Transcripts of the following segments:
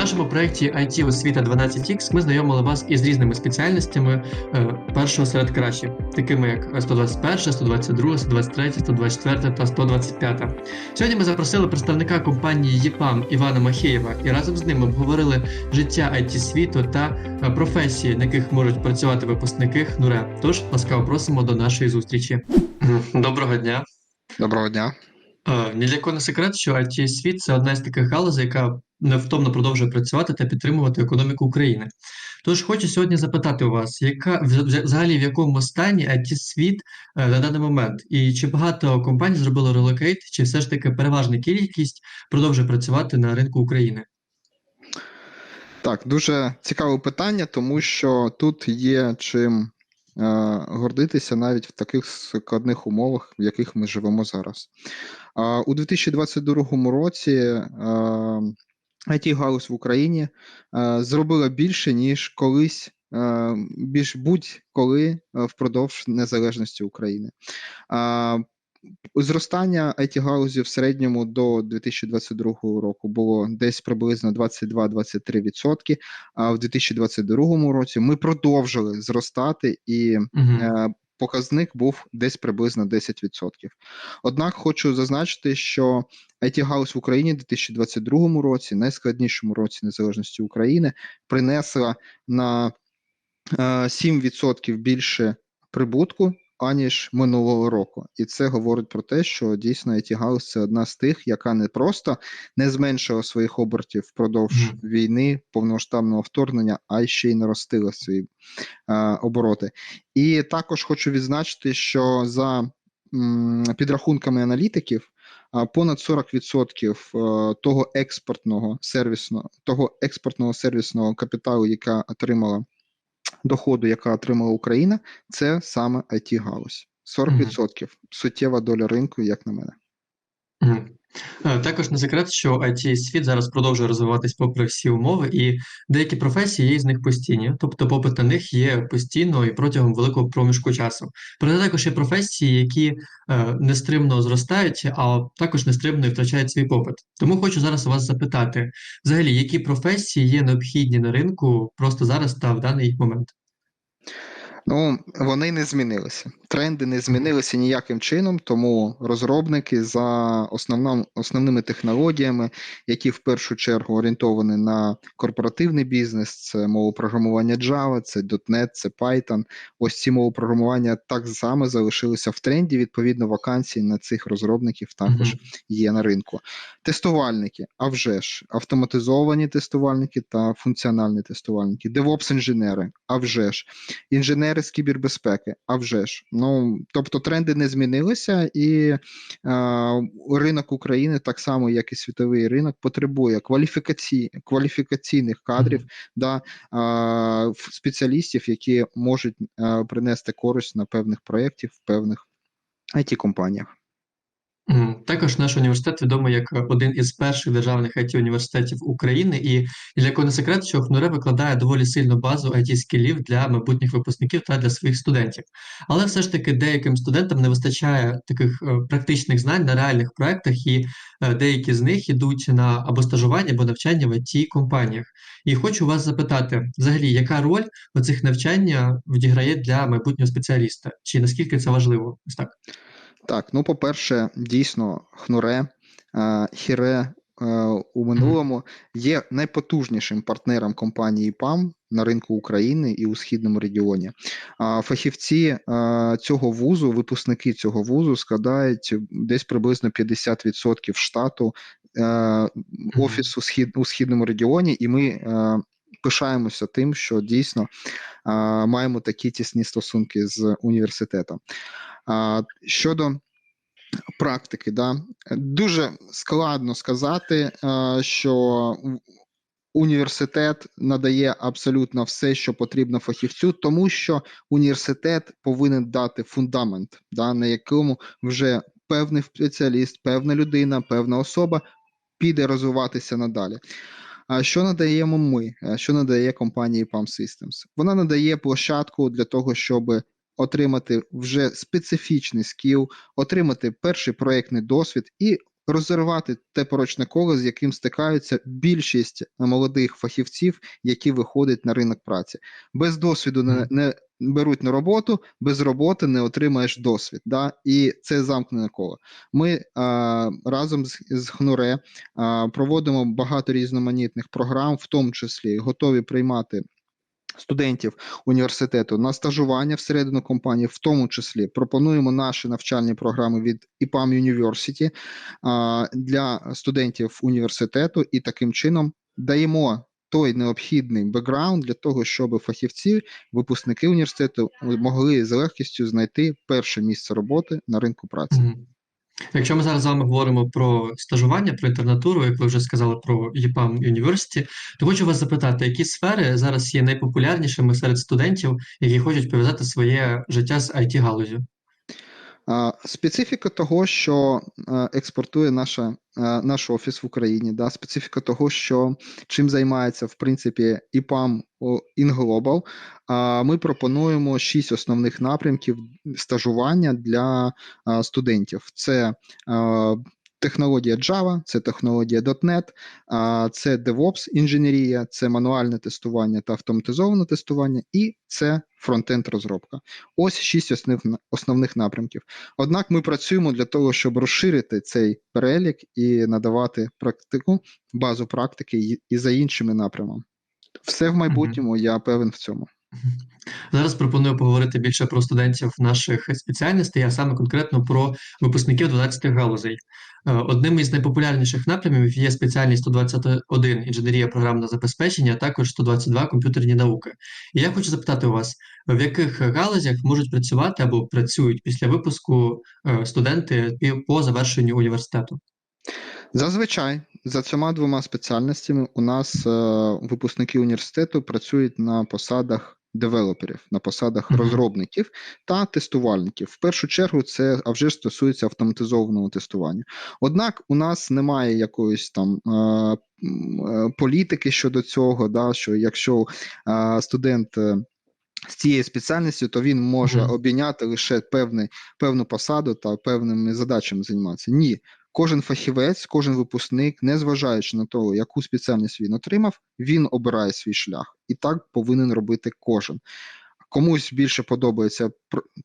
нашому проєкті IT освіта 12X ми знайомили вас із різними спеціальностями е, першого серед кращих, такими як 121, 122, 123, 124 та 125. Сьогодні ми запросили представника компанії ЄПАМ Івана Махеєва і разом з ним обговорили життя IT світу та е, професії, на яких можуть працювати випускники ХНУРЕ. Тож ласкаво просимо до нашої зустрічі. Доброго дня. Доброго дня. Ні для кого не секрет, що it світ це одна з таких галузей, яка невтомно продовжує працювати та підтримувати економіку України. Тож хочу сьогодні запитати у вас, яка вз- вз- взагалі в якому стані it світ е, на даний момент, і чи багато компаній зробило релокейт, чи все ж таки переважна кількість продовжує працювати на ринку України? Так, дуже цікаве питання, тому що тут є чим гордитися навіть в таких складних умовах, в яких ми живемо зараз. У 2022 році е, it галузь в Україні е, зробила більше, ніж колись, е, більш будь-коли е, впродовж незалежності України. Зростання it галузі в середньому до 2022 року було десь приблизно 22-23%, а в 2022 році ми продовжили зростати і Угу. е, показник був десь приблизно 10%. Однак хочу зазначити, що it галузь в Україні в 2022 році, найскладнішому році незалежності України, принесла на е, 7% більше прибутку. Аніж минулого року, і це говорить про те, що дійсно it галузь це одна з тих, яка не просто не зменшила своїх обертів впродовж Мгм. війни, повномасштабного вторгнення, а й ще й наростила свої е, обороти. І також хочу відзначити, що за м, підрахунками аналітиків, понад 40% е, того експортного сервісного, того експортного сервісного капіталу, яка отримала доходу, яка отримала Україна, це саме it галузь. 40% суттєва доля ринку, як на мене. Е, Також не секрет, що it світ зараз продовжує розвиватись попри всі умови, і деякі професії є з них постійні, тобто попит на них є постійно і протягом великого проміжку часу. Проте також є професії, які е, нестримно зростають, а також нестримно і втрачають свій попит. Тому хочу зараз вас запитати, взагалі, які професії є необхідні на ринку просто зараз та в даний момент? Ну, вони не змінилися. Тренди не змінилися ніяким чином, тому розробники за основним, основними технологіями, які в першу чергу орієнтовані на корпоративний бізнес, це мова програмування Java, це .NET, це Python. Ось ці мови програмування так само залишилися в тренді. Відповідно, вакансії на цих розробників також Мгм. є на ринку. Тестувальники, а вже ж, автоматизовані тестувальники та функціональні тестувальники, DevOps інженери, а вже ж, інженери з кібербезпеки, а вже ж. Ну, тобто тренди не змінилися, і е, ринок України, так само як і світовий ринок, потребує кваліфікаці... кваліфікаційних кадрів, Мгм. да, е, спеціалістів, які можуть е, принести користь на певних проєктів, в певних it компаніях. Також наш університет відомий як один із перших державних it університетів України, і для кого не секрет, що ХНУРЕ викладає доволі сильну базу it скілів для майбутніх випускників та для своїх студентів. Але все ж таки деяким студентам не вистачає таких е, практичних знань на реальних проектах, і е, деякі з них ідуть на або стажування, або навчання в it компаніях. І хочу вас запитати, взагалі, яка роль у цих навчання відіграє для майбутнього спеціаліста? Чи наскільки це важливо? Ось так. Так, ну, по-перше, дійсно, Хнуре, е, Хіре е, у минулому є найпотужнішим партнером компанії ПАМ на ринку України і у східному регіоні. А Фахівці е, цього вузу, випускники цього вузу складають десь приблизно 50% штату офісу у східному регіоні, і ми пишаємося тим, що дійсно маємо такі тісні стосунки з університетом. Щодо практики, да, дуже складно сказати, що університет надає абсолютно все, що потрібно фахівцю, тому що університет повинен дати фундамент, да, на якому вже певний спеціаліст, певна людина, певна особа піде розвиватися надалі. А що надаємо ми? Що надає компанія PAM Systems? Вона надає площадку для того, щоб отримати вже специфічний скіл, отримати перший проєктний досвід і розірвати те порочне коло, з яким стикаються більшість молодих фахівців, які виходять на ринок праці. Без досвіду не, не беруть на роботу, без роботи не отримаєш досвід. Да? І це замкнене коло. Ми а, разом з, з ХНУРЕ а, проводимо багато різноманітних програм, в тому числі готові приймати. Студентів університету на стажування всередину компанії, в тому числі пропонуємо наші навчальні програми від IPAM University для студентів університету, і таким чином даємо той необхідний бекграунд для того, щоб фахівці, випускники університету могли з легкістю знайти перше місце роботи на ринку праці. Якщо ми зараз з вами говоримо про стажування, про інтернатуру, як ви вже сказали про ЄПАМ University, то хочу вас запитати, які сфери зараз є найпопулярнішими серед студентів, які хочуть пов'язати своє життя з IT-галузю? А, Специфіка того, що е, експортує наша, е, наш офіс в Україні, да, специфіка того, що чим займається в принципі IPAM InGlobal, ми пропонуємо шість основних напрямків стажування для студентів. Це Технологія Java, це технологія .NET, це DevOps інженерія, це мануальне тестування та автоматизоване тестування, і це фронтенд розробка. Ось шість основних, основних напрямків. Однак ми працюємо для того, щоб розширити цей перелік і надавати практику, базу практики і, і за іншими напрямами. Все в майбутньому, я певен в цьому. Зараз пропоную поговорити більше про студентів наших спеціальностей, а саме конкретно про випускників 12 галузей. Е, Одним із найпопулярніших напрямів є спеціальність 121 інженерія програмного забезпечення, а також 122 комп'ютерні науки. І я хочу запитати у вас, в яких галузях можуть працювати або працюють після випуску е, студенти по завершенню університету? Зазвичай за цими двома спеціальностями у нас е, випускники університету працюють на посадах девелоперів, на посадах розробників та тестувальників. В першу чергу це а вже ж стосується автоматизованого тестування. Однак у нас немає якоїсь там е, е, політики щодо цього, да, що якщо е, студент. е, з цією спеціальністю, то він може Мгм. обійняти лише певний, певну посаду та певними задачами займатися. Ні, кожен фахівець, кожен випускник, незважаючи на те, яку спеціальність він отримав, він обирає свій шлях. І так повинен робити кожен. Комусь більше подобається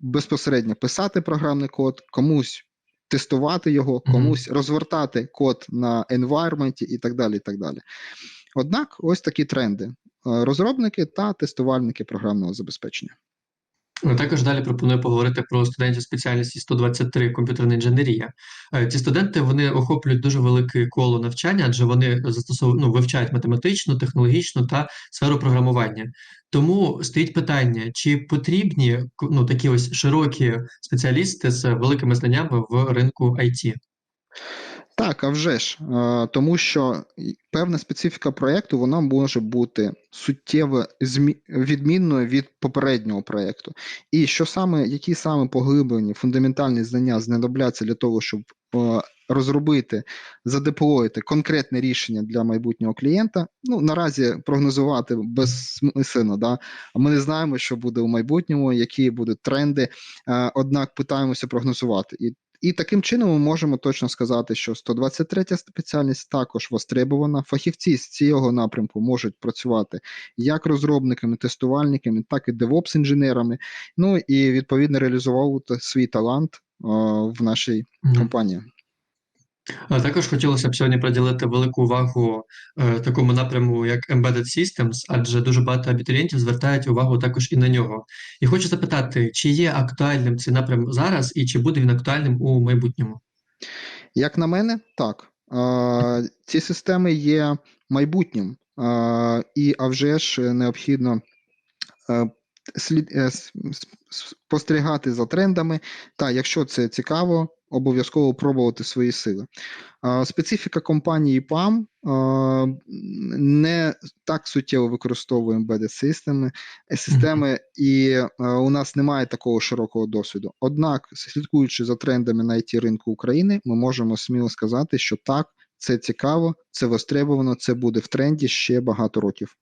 безпосередньо писати програмний код, комусь тестувати його, комусь розвертати код на environment і так далі. і так далі. Однак, ось такі тренди: розробники та тестувальники програмного забезпечення. Також далі пропоную поговорити про студентів спеціальності 123 комп'ютерна інженерія. Е, Ці студенти вони охоплюють дуже велике коло навчання, адже вони застосовують ну, вивчають математичну, технологічну та сферу програмування. Тому стоїть питання, чи потрібні ну, такі ось широкі спеціалісти з великими знаннями в ринку IT? Так, а вже ж, е, тому що певна специфіка проєкту вона може бути суттєво відмінною від попереднього проєкту. І що саме, які саме поглиблені фундаментальні знання знадобляться для того, щоб е, розробити, задеплоїти конкретне рішення для майбутнього клієнта. Ну наразі прогнозувати безсмислено. Да? Ми не знаємо, що буде у майбутньому, які будуть тренди. е, Однак питаємося прогнозувати. І і таким чином ми можемо точно сказати, що 123 спеціальність також востребована. Фахівці з цього напрямку можуть працювати як розробниками, тестувальниками, так і девопс-інженерами. Ну і відповідно реалізовувати свій талант о, в нашій Мгм. компанії. Також хотілося б сьогодні приділити велику увагу е, такому напряму, як Embedded Systems, адже дуже багато абітурієнтів звертають увагу також і на нього. І хочу запитати, чи є актуальним цей напрям зараз, і чи буде він актуальним у майбутньому? Як на мене, так. Е, ці системи є майбутнім, е, і а вже ж необхідно е, слід, е, спостерігати за трендами. Та, якщо це цікаво, обов'язково пробувати свої сили. Специфіка компанії PAM не так суттєво використовує embedded системи, е, системи, і у нас немає такого широкого досвіду. Однак, слідкуючи за трендами на it ринку України, ми можемо сміло сказати, що так, це цікаво, це востребовано, це буде в тренді ще багато років.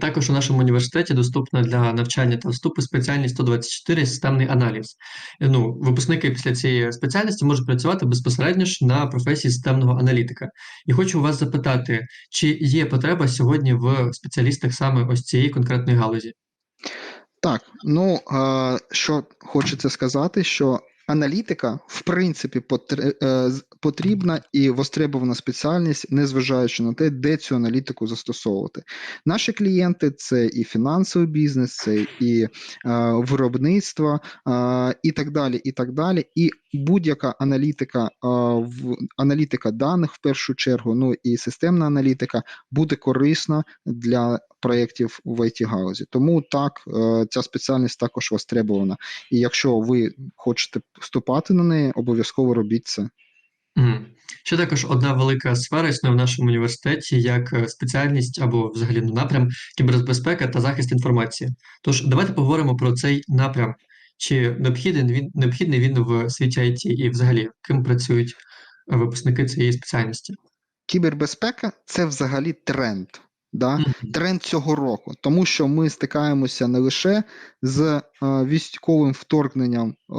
Також у нашому університеті доступна для навчання та вступу спеціальність 124 системний аналіз. Е, Ну, випускники після цієї спеціальності можуть працювати безпосередньо ж на професії системного аналітика. І хочу у вас запитати, чи є потреба сьогодні в спеціалістах саме ось цієї конкретної галузі? Так, ну е, що хочеться сказати, що аналітика, в принципі, е, потрібна і востребована спеціальність, незважаючи на те, де цю аналітику застосовувати. Наші клієнти це і фінансовий бізнес, це і е, виробництво, е, і так далі. І так далі. І будь-яка аналітика, е, в аналітика даних в першу чергу, ну і системна аналітика буде корисна для проєктів в it галузі. Тому так, ця спеціальність також востребована. І якщо ви хочете вступати на неї, обов'язково робіть це. Ще також одна велика сфера існує в нашому університеті як е, спеціальність або взагалі напрям кібербезпека та захист інформації. Тож давайте поговоримо про цей напрям. Чи необхідний він необхідний він в світі IT і взагалі ким працюють е, випускники цієї спеціальності? Кібербезпека це взагалі тренд. Да? Тренд цього року, тому що ми стикаємося не лише з е, військовим вторгненням е,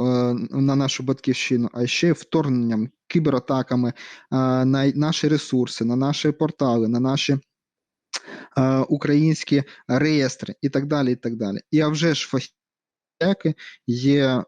на нашу батьківщину, а ще й вторгненням, кібератаками е, на наші ресурси, на наші портали, на наші е, українські реєстри і так далі. І так далі. І а вже ж фахівці є е,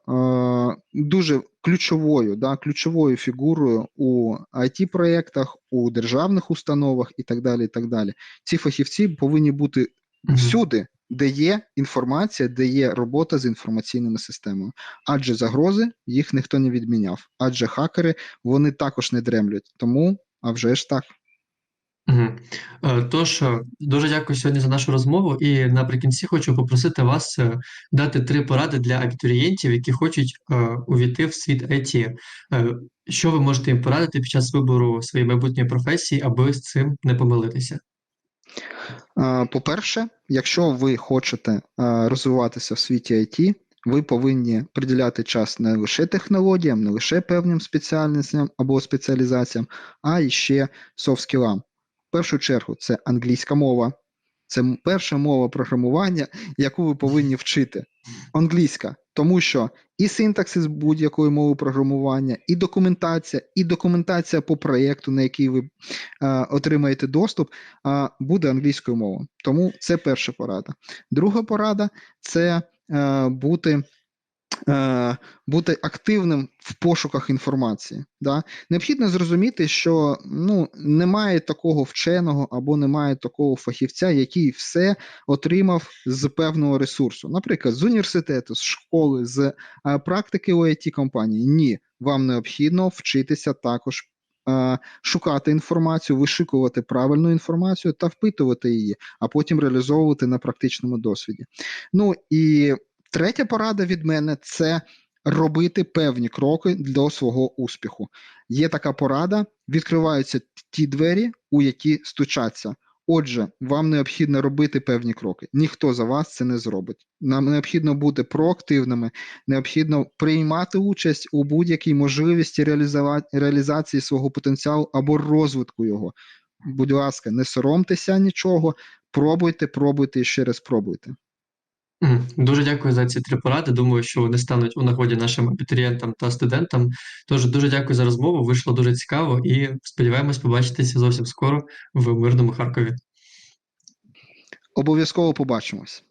дуже ключовою, да, ключовою фігурою у it проєктах у державних установах і так далі. І так далі. Ці фахівці повинні бути Мгм. всюди, де є інформація, де є робота з інформаційними системами. Адже загрози їх ніхто не відміняв. Адже хакери вони також не дремлють. Тому, а вже ж так. Е, Тож, е, дуже дякую сьогодні за нашу розмову. І наприкінці хочу попросити вас е, дати три поради для абітурієнтів, які хочуть увійти в світ IT. Що ви можете їм порадити під час вибору своєї майбутньої професії, аби з цим не помилитися? По-перше, якщо ви хочете розвиватися в світі IT, ви повинні приділяти час не лише технологіям, не лише певним спеціальностям або спеціалізаціям, а й ще софт-скілам. Першу чергу, це англійська мова, це перша мова програмування, яку ви повинні вчити. Англійська, тому що і синтаксис будь-якої мови програмування, і документація, і документація по проєкту, на який ви е, отримаєте доступ, а, буде англійською мовою. Тому це перша порада. Друга порада це е, бути. Е, Бути активним в пошуках інформації. Да? Необхідно зрозуміти, що ну, немає такого вченого або немає такого фахівця, який все отримав з певного ресурсу. Наприклад, з університету, з школи, з е, практики it компанії. Ні, вам необхідно вчитися також е, шукати інформацію, вишикувати правильну інформацію та впитувати її, а потім реалізовувати на практичному досвіді. Ну і третя порада від мене це робити певні кроки для свого успіху. Є така порада: відкриваються ті двері, у які стучаться. Отже, вам необхідно робити певні кроки. Ніхто за вас це не зробить. Нам необхідно бути проактивними, необхідно приймати участь у будь-якій можливості реалізації свого потенціалу або розвитку його. Будь ласка, не соромтеся нічого, пробуйте, пробуйте і ще раз пробуйте. Дуже дякую за ці три поради. Думаю, що вони стануть у нагоді нашим абітурієнтам та студентам. Тож дуже дякую за розмову. Вийшло дуже цікаво і сподіваємось побачитися зовсім скоро в мирному Харкові. Обов'язково побачимось.